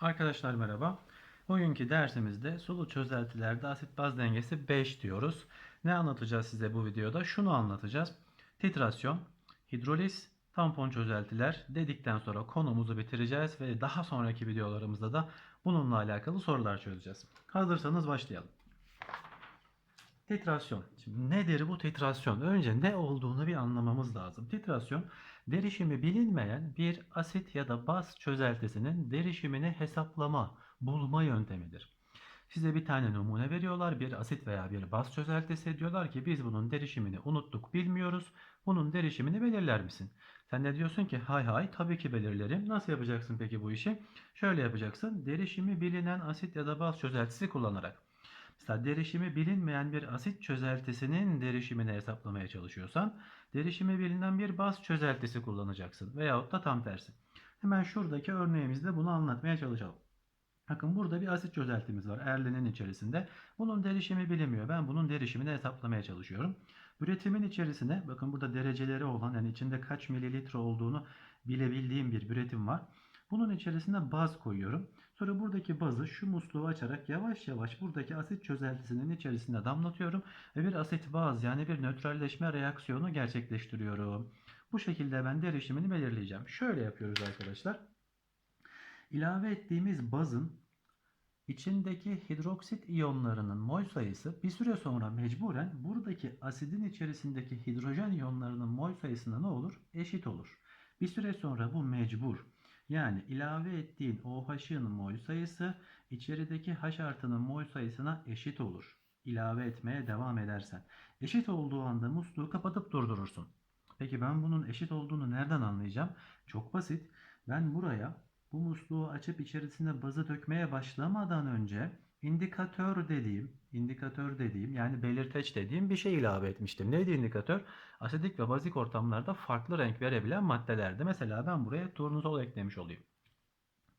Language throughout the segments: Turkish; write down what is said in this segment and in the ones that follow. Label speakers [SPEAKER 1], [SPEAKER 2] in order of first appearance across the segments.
[SPEAKER 1] Arkadaşlar merhaba. Bugünkü dersimizde sulu çözeltilerde asit baz dengesi 5 diyoruz. Ne anlatacağız size bu videoda? Şunu anlatacağız. Titrasyon, hidroliz, tampon çözeltiler dedikten sonra konumuzu bitireceğiz ve daha sonraki videolarımızda da bununla alakalı sorular çözeceğiz. Hazırsanız başlayalım. Titrasyon. Şimdi nedir bu titrasyon? Önce ne olduğunu bir anlamamız lazım. Titrasyon derişimi bilinmeyen bir asit ya da baz çözeltisinin derişimini hesaplama, bulma yöntemidir. Size bir tane numune veriyorlar. Bir asit veya bir baz çözeltisi. Diyorlar ki biz bunun derişimini unuttuk, bilmiyoruz. Bunun derişimini belirler misin? Sen de diyorsun ki hay hay tabii ki belirlerim. Nasıl yapacaksın peki bu işi? Şöyle yapacaksın. Derişimi bilinen asit ya da baz çözeltisi kullanarak. Mesela derişimi bilinmeyen bir asit çözeltisinin derişimini hesaplamaya çalışıyorsan derişimi bilinen bir baz çözeltisi kullanacaksın. Veyahut da tam tersi. Hemen şuradaki örneğimizde bunu anlatmaya çalışalım. Bakın burada bir asit çözeltimiz var Erlen'in içerisinde. Bunun derişimi bilinmiyor. Ben bunun derişimini hesaplamaya çalışıyorum. Üretimin içerisine bakın burada dereceleri olan yani içinde kaç mililitre olduğunu bilebildiğim bir üretim var. Bunun içerisine baz koyuyorum. Sonra buradaki bazı şu musluğu açarak yavaş yavaş buradaki asit çözeltisinin içerisine damlatıyorum. Ve bir asit baz yani bir nötralleşme reaksiyonu gerçekleştiriyorum. Bu şekilde ben derişimini belirleyeceğim. Şöyle yapıyoruz arkadaşlar. İlave ettiğimiz bazın içindeki hidroksit iyonlarının mol sayısı bir süre sonra mecburen buradaki asidin içerisindeki hidrojen iyonlarının mol sayısına ne olur? Eşit olur. Bir süre sonra bu mecbur. Yani ilave ettiğin OH'ın mol sayısı içerideki H artının mol sayısına eşit olur. İlave etmeye devam edersen. Eşit olduğu anda musluğu kapatıp durdurursun. Peki ben bunun eşit olduğunu nereden anlayacağım? Çok basit. Ben buraya bu musluğu açıp içerisine bazı dökmeye başlamadan önce indikatör dediğim, indikatör dediğim yani belirteç dediğim bir şey ilave etmiştim. Neydi indikatör? Asidik ve bazik ortamlarda farklı renk verebilen maddelerdi. Mesela ben buraya turnusol eklemiş olayım.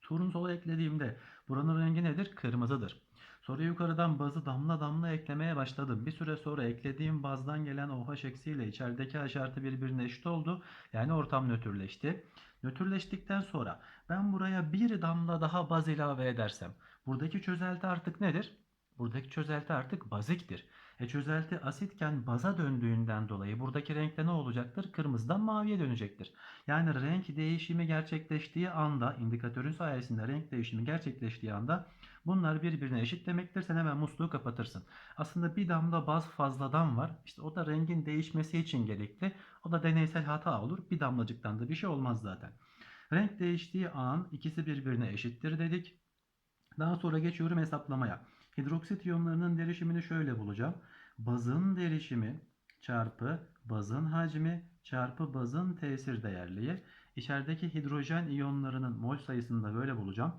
[SPEAKER 1] Turnusol eklediğimde buranın rengi nedir? Kırmızıdır. Sonra yukarıdan bazı damla damla eklemeye başladım. Bir süre sonra eklediğim bazdan gelen OH eksiyle içerideki H birbirine eşit oldu. Yani ortam nötrleşti. Nötrleştikten sonra ben buraya bir damla daha baz ilave edersem buradaki çözelti artık nedir? Buradaki çözelti artık baziktir. E çözelti asitken baza döndüğünden dolayı buradaki renkte ne olacaktır? Kırmızıdan maviye dönecektir. Yani renk değişimi gerçekleştiği anda indikatörün sayesinde renk değişimi gerçekleştiği anda bunlar birbirine eşit demektir. Sen hemen musluğu kapatırsın. Aslında bir damla baz fazladan var. İşte o da rengin değişmesi için gerekli. O da deneysel hata olur. Bir damlacıktan da bir şey olmaz zaten. Renk değiştiği an ikisi birbirine eşittir dedik. Daha sonra geçiyorum hesaplamaya. Hidroksit iyonlarının derişimini şöyle bulacağım. Bazın derişimi çarpı bazın hacmi çarpı bazın tesir değerliği. İçerideki hidrojen iyonlarının mol sayısını da böyle bulacağım.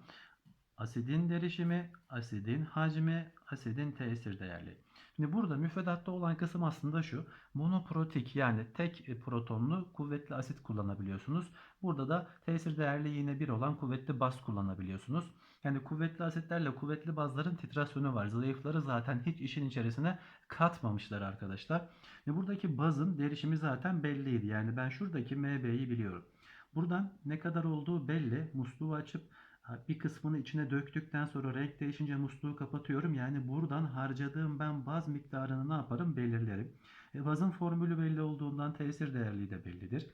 [SPEAKER 1] Asidin derişimi, asidin hacmi, asidin tesir değerliği. Şimdi burada müfredatta olan kısım aslında şu. Monoprotik yani tek protonlu kuvvetli asit kullanabiliyorsunuz. Burada da tesir değerli yine bir olan kuvvetli baz kullanabiliyorsunuz. Yani kuvvetli asitlerle kuvvetli bazların titrasyonu var. Zayıfları zaten hiç işin içerisine katmamışlar arkadaşlar. Ve buradaki bazın derişimi zaten belliydi. Yani ben şuradaki MB'yi biliyorum. Buradan ne kadar olduğu belli. Musluğu açıp bir kısmını içine döktükten sonra renk değişince musluğu kapatıyorum. Yani buradan harcadığım ben baz miktarını ne yaparım? Belirlerim. E, bazın formülü belli olduğundan tesir değerliği de bellidir.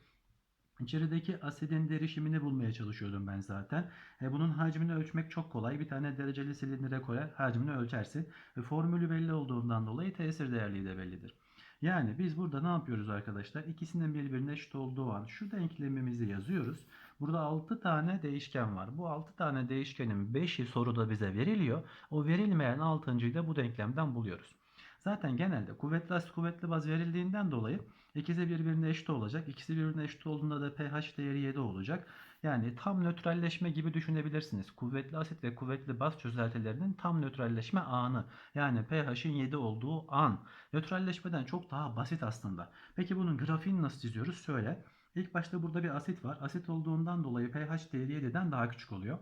[SPEAKER 1] İçerideki asidin derişimini bulmaya çalışıyordum ben zaten. E, bunun hacmini ölçmek çok kolay. Bir tane dereceli silindire koyar hacmini ölçersin. E, formülü belli olduğundan dolayı tesir değerliği de bellidir. Yani biz burada ne yapıyoruz arkadaşlar? İkisinin birbirine eşit olduğu an şu denklemimizi yazıyoruz. Burada 6 tane değişken var. Bu 6 tane değişkenin 5'i soruda bize veriliyor. O verilmeyen 6.'yı da bu denklemden buluyoruz. Zaten genelde kuvvetli asit kuvvetli baz verildiğinden dolayı ikisi birbirine eşit olacak. İkisi birbirine eşit olduğunda da pH değeri 7 olacak. Yani tam nötralleşme gibi düşünebilirsiniz. Kuvvetli asit ve kuvvetli baz çözeltilerinin tam nötralleşme anı. Yani pH'in 7 olduğu an. Nötralleşmeden çok daha basit aslında. Peki bunun grafiğini nasıl çiziyoruz? Şöyle. İlk başta burada bir asit var. Asit olduğundan dolayı pH değeri 7'den daha küçük oluyor.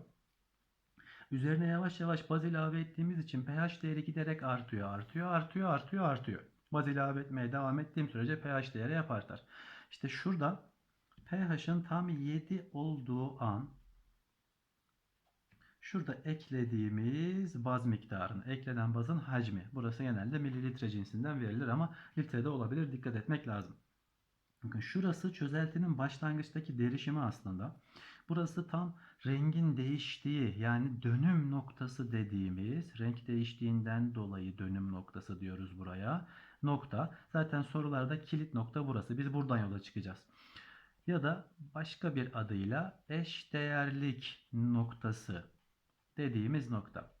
[SPEAKER 1] Üzerine yavaş yavaş baz ilave ettiğimiz için pH değeri giderek artıyor, artıyor, artıyor, artıyor, artıyor. Baz ilave etmeye devam ettiğim sürece pH değeri hep artar. İşte şurada pH'ın tam 7 olduğu an Şurada eklediğimiz baz miktarını, eklenen bazın hacmi. Burası genelde mililitre cinsinden verilir ama litrede olabilir. Dikkat etmek lazım. Bakın şurası çözeltinin başlangıçtaki derişimi aslında. Burası tam rengin değiştiği yani dönüm noktası dediğimiz renk değiştiğinden dolayı dönüm noktası diyoruz buraya. Nokta. Zaten sorularda kilit nokta burası. Biz buradan yola çıkacağız. Ya da başka bir adıyla eşdeğerlik noktası dediğimiz nokta.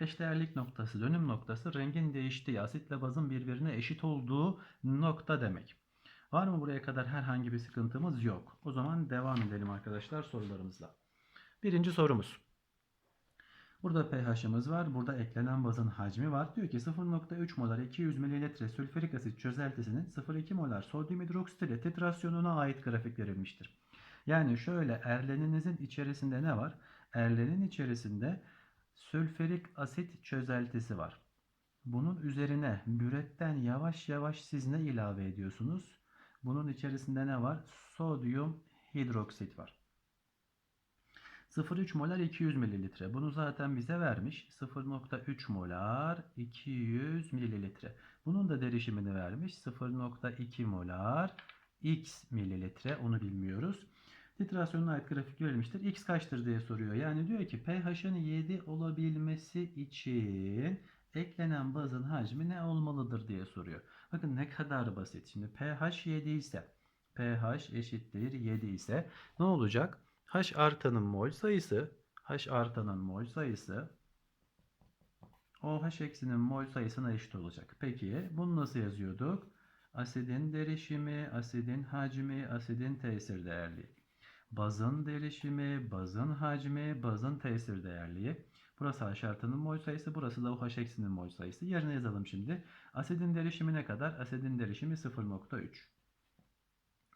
[SPEAKER 1] Eşdeğerlik noktası, dönüm noktası rengin değiştiği, asitle bazın birbirine eşit olduğu nokta demek. Var mı buraya kadar herhangi bir sıkıntımız yok. O zaman devam edelim arkadaşlar sorularımızla. Birinci sorumuz. Burada pH'ımız var. Burada eklenen bazın hacmi var. Diyor ki 0.3 molar 200 ml sülfürik asit çözeltisinin 0.2 molar sodyum hidroksit ile titrasyonuna ait grafik verilmiştir. Yani şöyle erleninizin içerisinde ne var? Erlenin içerisinde sülfürik asit çözeltisi var. Bunun üzerine büretten yavaş yavaş siz ne ilave ediyorsunuz? Bunun içerisinde ne var? Sodyum hidroksit var. 0,3 molar 200 mililitre. Bunu zaten bize vermiş. 0,3 molar 200 mililitre. Bunun da derişimini vermiş. 0,2 molar x mililitre. Onu bilmiyoruz. Titrasyonuna ait grafik verilmiştir. X kaçtır diye soruyor. Yani diyor ki pH'ın 7 olabilmesi için eklenen bazın hacmi ne olmalıdır diye soruyor. Bakın ne kadar basit. Şimdi pH 7 ise pH eşittir 7 ise ne olacak? H artanın mol sayısı H artanın mol sayısı OH eksinin mol sayısına eşit olacak. Peki bunu nasıl yazıyorduk? Asidin derişimi, asidin hacmi, asidin tesir değerliği. Bazın derişimi, bazın hacmi, bazın tesir değerliği. Burası H artanın mol sayısı, burası da OH eksinin mol sayısı. Yerine yazalım şimdi. Asidin derişimi ne kadar? Asidin derişimi 0.3.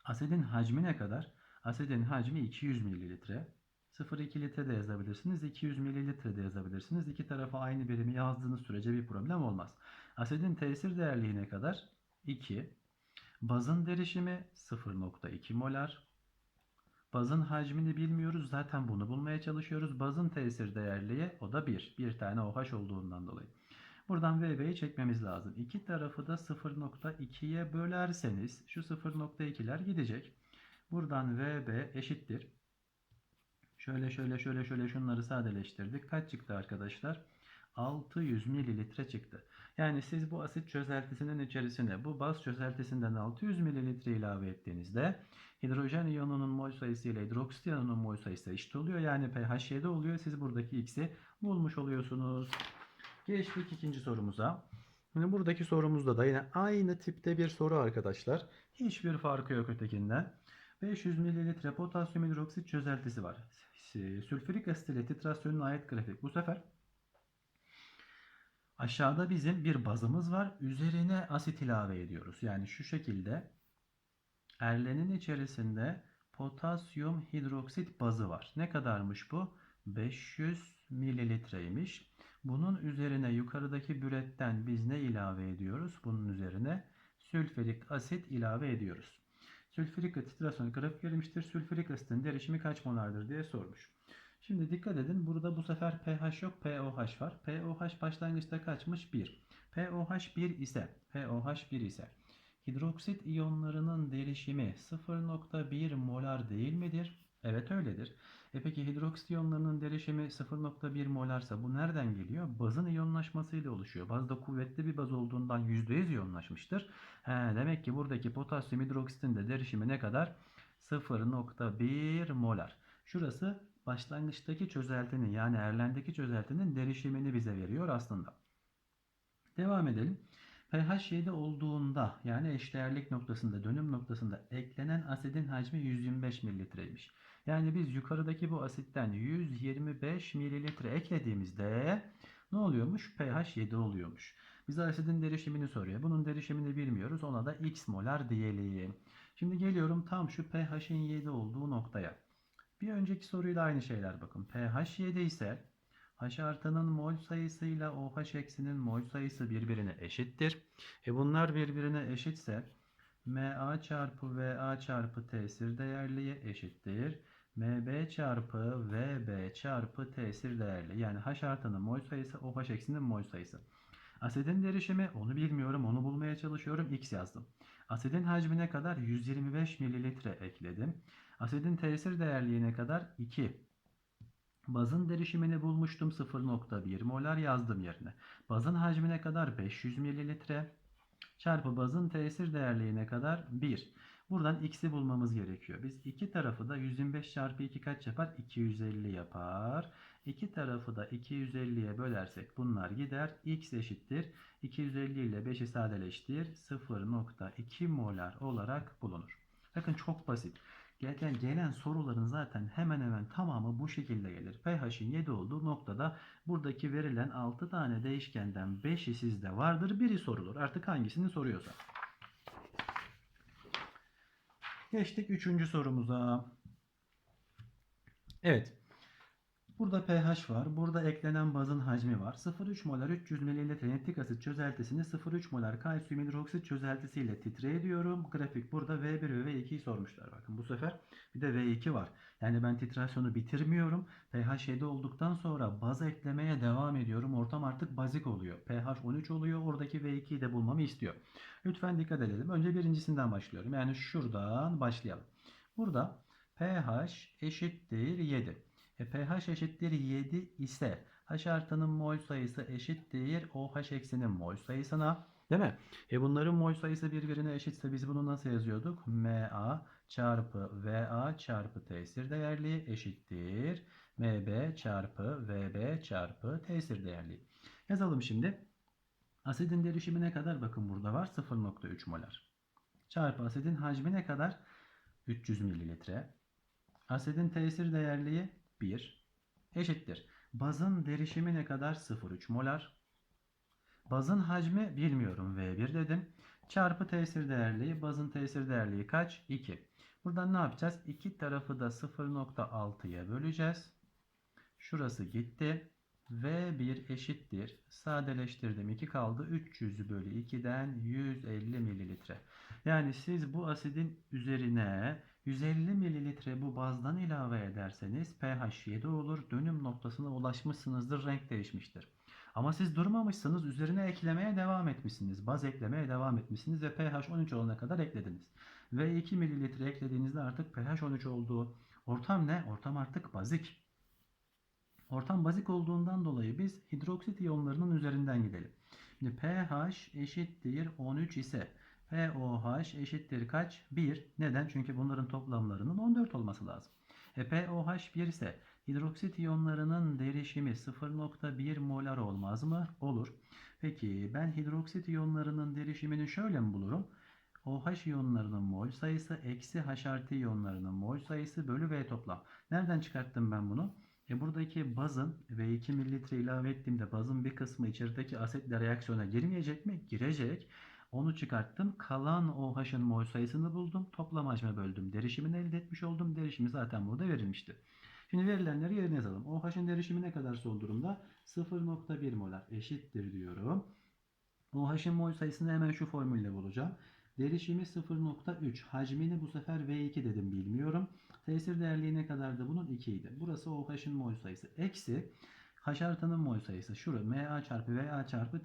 [SPEAKER 1] Asidin hacmi ne kadar? Asidin hacmi 200 mililitre. 0,2 litre de yazabilirsiniz. 200 mililitre de yazabilirsiniz. İki tarafa aynı birimi yazdığınız sürece bir problem olmaz. Asidin tesir değerliği ne kadar? 2. Bazın derişimi 0.2 molar. Bazın hacmini bilmiyoruz. Zaten bunu bulmaya çalışıyoruz. Bazın tesir değerliği o da 1. Bir tane OH olduğundan dolayı. Buradan VB'yi çekmemiz lazım. İki tarafı da 0.2'ye bölerseniz şu 0.2'ler gidecek. Buradan VB eşittir. Şöyle şöyle şöyle şöyle şunları sadeleştirdik. Kaç çıktı arkadaşlar? 600 mililitre çıktı. Yani siz bu asit çözeltisinin içerisine bu baz çözeltisinden 600 mililitre ilave ettiğinizde hidrojen iyonunun mol sayısı ile hidroksit iyonunun mol sayısı eşit oluyor. Yani pH 7 oluyor. Siz buradaki x'i bulmuş oluyorsunuz. Geçtik ikinci sorumuza. Şimdi buradaki sorumuzda da yine aynı tipte bir soru arkadaşlar. Hiçbir farkı yok ötekinden. 500 mililitre potasyum hidroksit çözeltisi var. Sülfürik asit ile titrasyonuna ait grafik. Bu sefer aşağıda bizim bir bazımız var. Üzerine asit ilave ediyoruz. Yani şu şekilde erlenin içerisinde potasyum hidroksit bazı var. Ne kadarmış bu? 500 mililitreymiş. Bunun üzerine yukarıdaki büretten biz ne ilave ediyoruz? Bunun üzerine sülfürik asit ilave ediyoruz. Sülfürik titrasyon grafik verilmiştir. Sülfürik asitin derişimi kaç molardır diye sormuş. Şimdi dikkat edin. Burada bu sefer pH yok. pOH var. pOH başlangıçta kaçmış? 1. pOH 1 ise pOH 1 ise hidroksit iyonlarının derişimi 0.1 molar değil midir? Evet öyledir. E peki hidroksit iyonlarının derişimi 0.1 molarsa bu nereden geliyor? Bazın iyonlaşmasıyla oluşuyor. Bazda kuvvetli bir baz olduğundan %100 iyonlaşmıştır. He, demek ki buradaki potasyum hidroksitin de derişimi ne kadar? 0.1 molar. Şurası başlangıçtaki çözeltinin yani erlendeki çözeltinin derişimini bize veriyor aslında. Devam edelim pH 7 olduğunda yani eşdeğerlik noktasında dönüm noktasında eklenen asidin hacmi 125 mililitreymiş. Yani biz yukarıdaki bu asitten 125 mililitre eklediğimizde ne oluyormuş? pH 7 oluyormuş. Bize asidin derişimini soruyor. Bunun derişimini bilmiyoruz. Ona da x molar diyelim. Şimdi geliyorum tam şu pH'in 7 olduğu noktaya. Bir önceki soruyla aynı şeyler bakın. pH 7 ise H artanın mol sayısıyla OH eksinin mol sayısı birbirine eşittir. E bunlar birbirine eşitse MA çarpı VA çarpı tesir değerliği eşittir. MB çarpı VB çarpı tesir değerli. Yani H artanın mol sayısı OH eksinin mol sayısı. Asidin derişimi onu bilmiyorum onu bulmaya çalışıyorum x yazdım. Asidin hacmine kadar 125 mililitre ekledim. Asidin tesir değerliğine kadar 2. Bazın derişimini bulmuştum 0.1 molar yazdım yerine. Bazın hacmine kadar 500 mililitre çarpı bazın tesir değerliğine kadar 1. Buradan x'i bulmamız gerekiyor. Biz iki tarafı da 125 çarpı 2 kaç yapar? 250 yapar. İki tarafı da 250'ye bölersek bunlar gider. x eşittir. 250 ile 5'i sadeleştir. 0.2 molar olarak bulunur. Bakın çok basit. Gelen, gelen soruların zaten hemen hemen tamamı bu şekilde gelir. pH'in 7 olduğu noktada buradaki verilen 6 tane değişkenden 5'i sizde vardır. Biri sorulur. Artık hangisini soruyorsa. Geçtik 3. sorumuza. Evet. Burada pH var. Burada eklenen bazın hacmi var. 0,3 molar 300 ml nitrik asit çözeltisini 0,3 molar kalsiyum hidroksit çözeltisiyle titre ediyorum. Grafik burada V1 ve V2'yi sormuşlar. Bakın bu sefer bir de V2 var. Yani ben titrasyonu bitirmiyorum. pH 7 olduktan sonra baz eklemeye devam ediyorum. Ortam artık bazik oluyor. pH 13 oluyor. Oradaki V2'yi de bulmamı istiyor. Lütfen dikkat edelim. Önce birincisinden başlıyorum. Yani şuradan başlayalım. Burada pH eşittir 7. E, pH eşittir 7 ise H artanın mol sayısı eşittir OH eksinin mol sayısına. Değil mi? E bunların mol sayısı birbirine eşitse biz bunu nasıl yazıyorduk? Ma çarpı Va çarpı tesir değerli eşittir. Mb çarpı Vb çarpı tesir değerli. Yazalım şimdi. Asidin derişimi ne kadar? Bakın burada var 0.3 molar. Çarpı asidin hacmi ne kadar? 300 mililitre. Asidin tesir değerliği 1 eşittir. Bazın derişimi ne kadar? 0,3 molar. Bazın hacmi bilmiyorum V1 dedim. Çarpı tesir değerliği. Bazın tesir değerliği kaç? 2. Buradan ne yapacağız? İki tarafı da 0.6'ya böleceğiz. Şurası gitti. V1 eşittir. Sadeleştirdim. 2 kaldı. 300 bölü 2'den 150 mililitre. Yani siz bu asidin üzerine 150 mililitre bu bazdan ilave ederseniz pH 7 olur. Dönüm noktasına ulaşmışsınızdır. Renk değişmiştir. Ama siz durmamışsınız. Üzerine eklemeye devam etmişsiniz. Baz eklemeye devam etmişsiniz ve pH 13 olana kadar eklediniz. Ve 2 mililitre eklediğinizde artık pH 13 olduğu ortam ne? Ortam artık bazik. Ortam bazik olduğundan dolayı biz hidroksit iyonlarının üzerinden gidelim. Şimdi pH eşittir 13 ise POH eşittir kaç? 1. Neden? Çünkü bunların toplamlarının 14 olması lazım. E POH 1 ise hidroksit iyonlarının derişimi 0.1 molar olmaz mı? Olur. Peki ben hidroksit iyonlarının derişimini şöyle mi bulurum? OH iyonlarının mol sayısı eksi H artı iyonlarının mol sayısı bölü V toplam. Nereden çıkarttım ben bunu? E buradaki bazın ve 2 mililitre ilave ettiğimde bazın bir kısmı içerideki asitle reaksiyona girmeyecek mi? Girecek. Onu çıkarttım. Kalan OH'ın mol sayısını buldum. Toplam hacme böldüm. Derişimini elde etmiş oldum. Derişimi zaten burada verilmişti. Şimdi verilenleri yerine yazalım. OH'ın derişimi ne kadarsa o durumda 0.1 molar eşittir diyorum. OH'ın mol sayısını hemen şu formülle bulacağım. Derişimi 0.3. Hacmini bu sefer V2 dedim bilmiyorum. Tesir değerliği ne kadardı bunun? 2 idi. Burası OH'ın mol sayısı. Eksi H artanın mol sayısı. Şurası MA çarpı VA çarpı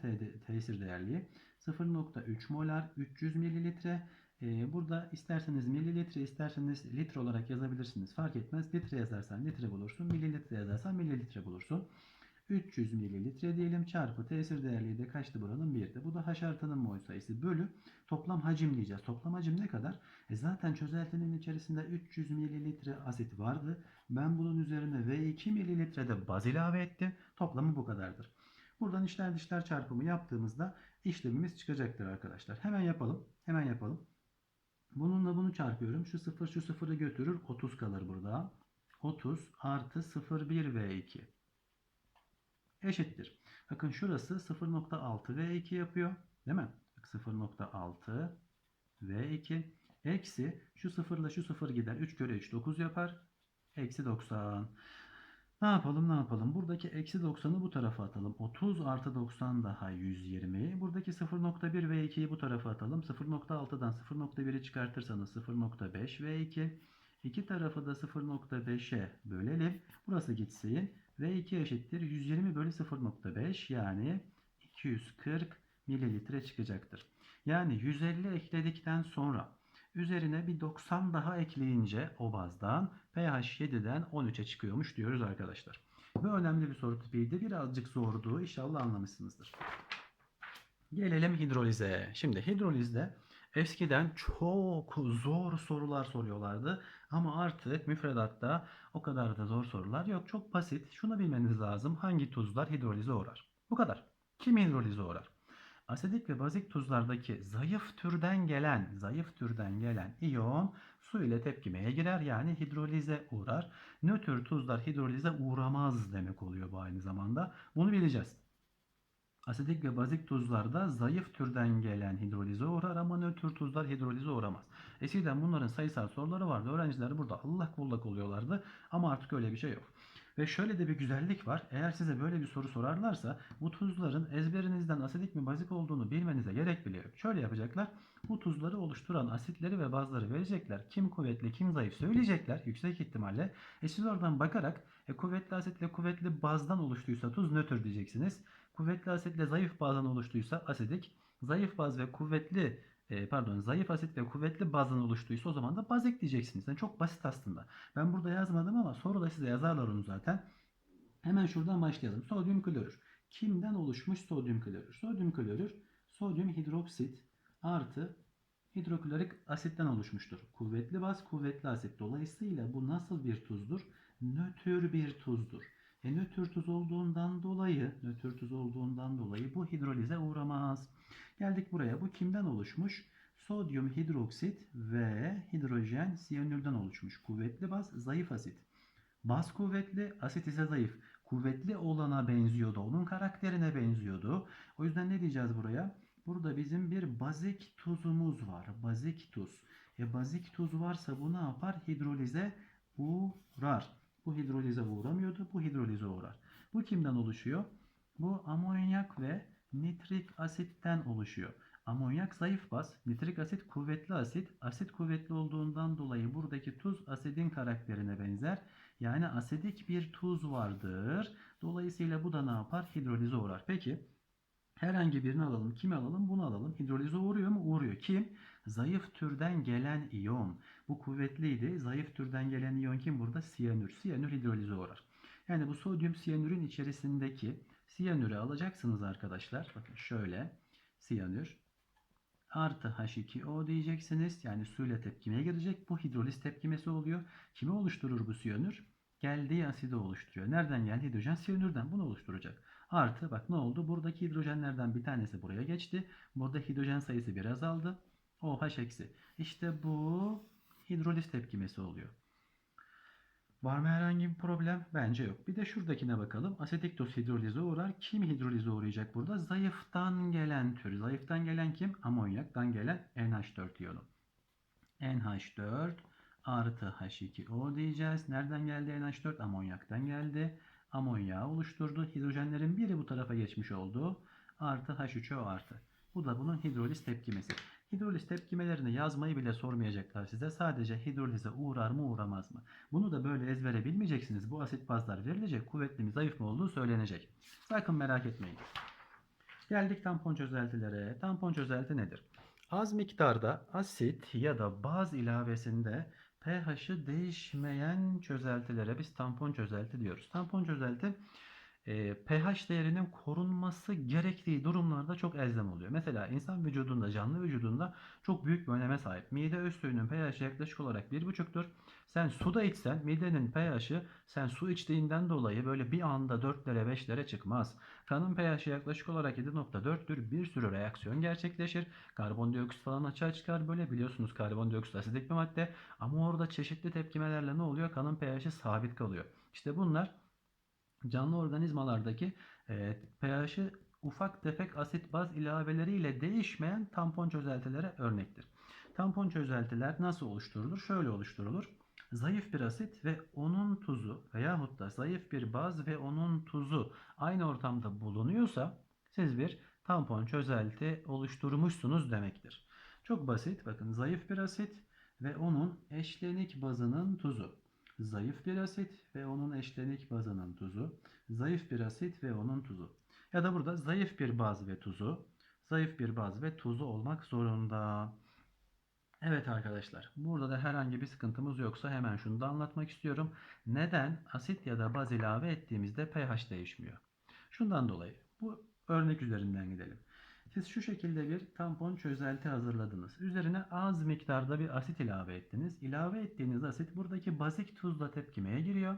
[SPEAKER 1] tesir değerliği. 0.3 molar 300 mililitre. Ee, burada isterseniz mililitre isterseniz litre olarak yazabilirsiniz. Fark etmez. Litre yazarsan litre bulursun. Mililitre yazarsan mililitre bulursun. 300 mililitre diyelim çarpı tesir değerliği de kaçtı buranın 1'de. Bu da H artanın mol sayısı bölü toplam hacim diyeceğiz. Toplam hacim ne kadar? E zaten çözeltinin içerisinde 300 mililitre asit vardı. Ben bunun üzerine V2 mililitre de baz ilave ettim. Toplamı bu kadardır. Buradan içler dışlar çarpımı yaptığımızda işlemimiz çıkacaktır arkadaşlar. Hemen yapalım. Hemen yapalım. Bununla bunu çarpıyorum. Şu 0 şu 0'ı götürür. 30 kalır burada. 30 artı 0,1 V2 eşittir. Bakın şurası 0.6 V2 yapıyor. Değil mi? 0.6 V2 eksi şu 0 ile şu 0 gider. 3 kere 3 9 yapar. Eksi 90. Ne yapalım ne yapalım? Buradaki eksi 90'ı bu tarafa atalım. 30 artı 90 daha 120. Buradaki 0.1 V2'yi bu tarafa atalım. 0.6'dan 0.1'i çıkartırsanız 0.5 V2 İki tarafı da 0.5'e bölelim. Burası gitsin. V2 eşittir 120 bölü 0.5 yani 240 mililitre çıkacaktır. Yani 150 ekledikten sonra üzerine bir 90 daha ekleyince o bazdan pH 7'den 13'e çıkıyormuş diyoruz arkadaşlar. Bu önemli bir soru tipiydi. Birazcık zordu. İnşallah anlamışsınızdır. Gelelim hidrolize. Şimdi hidrolizde eskiden çok zor sorular soruyorlardı. Ama artık müfredatta o kadar da zor sorular yok. Çok basit. Şunu bilmeniz lazım. Hangi tuzlar hidrolize uğrar? Bu kadar. Kim hidrolize uğrar? Asidik ve bazik tuzlardaki zayıf türden gelen, zayıf türden gelen iyon su ile tepkimeye girer yani hidrolize uğrar. Nötr tuzlar hidrolize uğramaz demek oluyor bu aynı zamanda. Bunu bileceğiz. Asidik ve bazik tuzlarda zayıf türden gelen hidrolize uğrar ama nötr tuzlar hidrolize uğramaz. Eskiden bunların sayısal soruları vardı. Öğrenciler burada Allah kullak oluyorlardı ama artık öyle bir şey yok. Ve şöyle de bir güzellik var. Eğer size böyle bir soru sorarlarsa bu tuzların ezberinizden asidik mi bazik olduğunu bilmenize gerek bile yok. Şöyle yapacaklar. Bu tuzları oluşturan asitleri ve bazları verecekler. Kim kuvvetli kim zayıf söyleyecekler yüksek ihtimalle. E siz oradan bakarak e, kuvvetli asitle kuvvetli bazdan oluştuysa tuz nötr diyeceksiniz. Kuvvetli asitle zayıf bazdan oluştuysa asidik. Zayıf baz ve kuvvetli e, pardon zayıf asit ve kuvvetli bazdan oluştuysa o zaman da bazik diyeceksiniz. Yani çok basit aslında. Ben burada yazmadım ama soruda size yazarlar onu zaten. Hemen şuradan başlayalım. Sodyum klorür. Kimden oluşmuş sodyum klorür? Sodyum klorür sodyum hidroksit artı hidroklorik asitten oluşmuştur. Kuvvetli baz, kuvvetli asit. Dolayısıyla bu nasıl bir tuzdur? Nötr bir tuzdur. E nötr tuz olduğundan dolayı, nötr tuz olduğundan dolayı bu hidrolize uğramaz. Geldik buraya. Bu kimden oluşmuş? Sodyum hidroksit ve hidrojen siyanürden oluşmuş. Kuvvetli baz, zayıf asit. Baz kuvvetli, asit ise zayıf. Kuvvetli olana benziyordu. Onun karakterine benziyordu. O yüzden ne diyeceğiz buraya? Burada bizim bir bazik tuzumuz var. Bazik tuz. E bazik tuz varsa bu ne yapar? Hidrolize uğrar. Bu hidrolize uğramıyordu. Bu hidrolize uğrar. Bu kimden oluşuyor? Bu amonyak ve nitrik asitten oluşuyor. Amonyak zayıf baz, nitrik asit kuvvetli asit. Asit kuvvetli olduğundan dolayı buradaki tuz asidin karakterine benzer. Yani asidik bir tuz vardır. Dolayısıyla bu da ne yapar? Hidrolize uğrar. Peki herhangi birini alalım. Kimi alalım? Bunu alalım. Hidrolize uğruyor mu? Uğruyor. Kim? Zayıf türden gelen iyon. Bu kuvvetliydi. Zayıf türden gelen iyon kim burada? Siyanür. Siyanür hidrolize uğrar. Yani bu sodyum siyanürün içerisindeki siyanürü alacaksınız arkadaşlar. Bakın şöyle. Siyanür artı H2O diyeceksiniz. Yani suyla tepkimeye girecek. Bu hidroliz tepkimesi oluyor. Kimi oluşturur bu siyanür? Geldiği asidi oluşturuyor. Nereden geldi? Hidrojen siyanürden bunu oluşturacak. Artı bak ne oldu? Buradaki hidrojenlerden bir tanesi buraya geçti. Burada hidrojen sayısı biraz azaldı. OH eksi. İşte bu hidroliz tepkimesi oluyor. Var mı herhangi bir problem? Bence yok. Bir de şuradakine bakalım. Asetik toz hidrolize uğrar. Kim hidrolize uğrayacak burada? Zayıftan gelen tür. Zayıftan gelen kim? Amonyaktan gelen NH4 iyonu. NH4 artı H2O diyeceğiz. Nereden geldi NH4? Amonyaktan geldi. Amonyağı oluşturdu. Hidrojenlerin biri bu tarafa geçmiş oldu. Artı H3O artı. Bu da bunun hidroliz tepkimesi. Hidroliz tepkimelerini yazmayı bile sormayacaklar size. Sadece hidrolize uğrar mı uğramaz mı? Bunu da böyle ezbere bilmeyeceksiniz. Bu asit bazlar verilecek. Kuvvetli mi zayıf mı olduğu söylenecek. Sakın merak etmeyin. Geldik tampon çözeltilere. Tampon çözelti nedir? Az miktarda asit ya da baz ilavesinde pH'ı değişmeyen çözeltilere biz tampon çözelti diyoruz. Tampon çözelti pH değerinin korunması gerektiği durumlarda çok elzem oluyor. Mesela insan vücudunda, canlı vücudunda çok büyük bir öneme sahip. Mide öz suyunun pH'i yaklaşık olarak 1,5'tür. Sen suda içsen midenin pH'i sen su içtiğinden dolayı böyle bir anda 4'lere 5'lere çıkmaz. Kanın pH'i yaklaşık olarak 7.4'tür. Bir sürü reaksiyon gerçekleşir. Karbondioksit falan açığa çıkar böyle biliyorsunuz karbondioksit asidik bir madde. Ama orada çeşitli tepkimelerle ne oluyor? Kanın pH'i sabit kalıyor. İşte bunlar canlı organizmalardaki e, pH'i ufak tefek asit baz ilaveleriyle değişmeyen tampon çözeltilere örnektir. Tampon çözeltiler nasıl oluşturulur? Şöyle oluşturulur. Zayıf bir asit ve onun tuzu veyahut da zayıf bir baz ve onun tuzu aynı ortamda bulunuyorsa siz bir tampon çözelti oluşturmuşsunuz demektir. Çok basit. Bakın zayıf bir asit ve onun eşlenik bazının tuzu. Zayıf bir asit ve onun eşlenik bazının tuzu. Zayıf bir asit ve onun tuzu. Ya da burada zayıf bir baz ve tuzu. Zayıf bir baz ve tuzu olmak zorunda. Evet arkadaşlar, burada da herhangi bir sıkıntımız yoksa hemen şunu da anlatmak istiyorum. Neden asit ya da baz ilave ettiğimizde pH değişmiyor? Şundan dolayı. Bu örnek üzerinden gidelim. Siz şu şekilde bir tampon çözelti hazırladınız. Üzerine az miktarda bir asit ilave ettiniz. İlave ettiğiniz asit buradaki bazik tuzla tepkimeye giriyor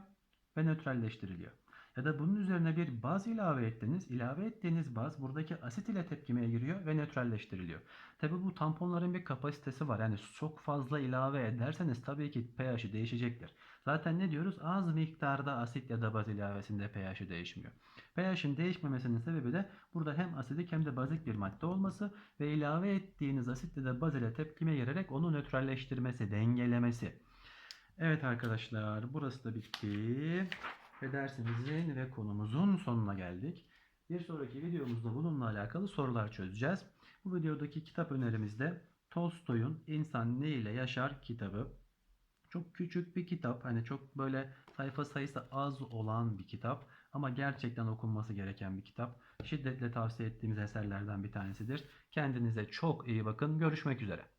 [SPEAKER 1] ve nötralleştiriliyor. Ya da bunun üzerine bir baz ilave ettiniz. İlave ettiğiniz baz buradaki asit ile tepkimeye giriyor ve nötralleştiriliyor. Tabi bu tamponların bir kapasitesi var. Yani çok fazla ilave ederseniz tabii ki pH'i değişecektir. Zaten ne diyoruz? Az miktarda asit ya da baz ilavesinde pH'i değişmiyor. pH'in değişmemesinin sebebi de burada hem asidik hem de bazik bir madde olması ve ilave ettiğiniz asit ya da baz ile tepkime girerek onu nötralleştirmesi, dengelemesi. Evet arkadaşlar burası da bitti. Ve dersimizin ve konumuzun sonuna geldik. Bir sonraki videomuzda bununla alakalı sorular çözeceğiz. Bu videodaki kitap önerimizde Tolstoy'un İnsan Ne ile Yaşar kitabı. Çok küçük bir kitap. Hani çok böyle sayfa sayısı az olan bir kitap. Ama gerçekten okunması gereken bir kitap. Şiddetle tavsiye ettiğimiz eserlerden bir tanesidir. Kendinize çok iyi bakın. Görüşmek üzere.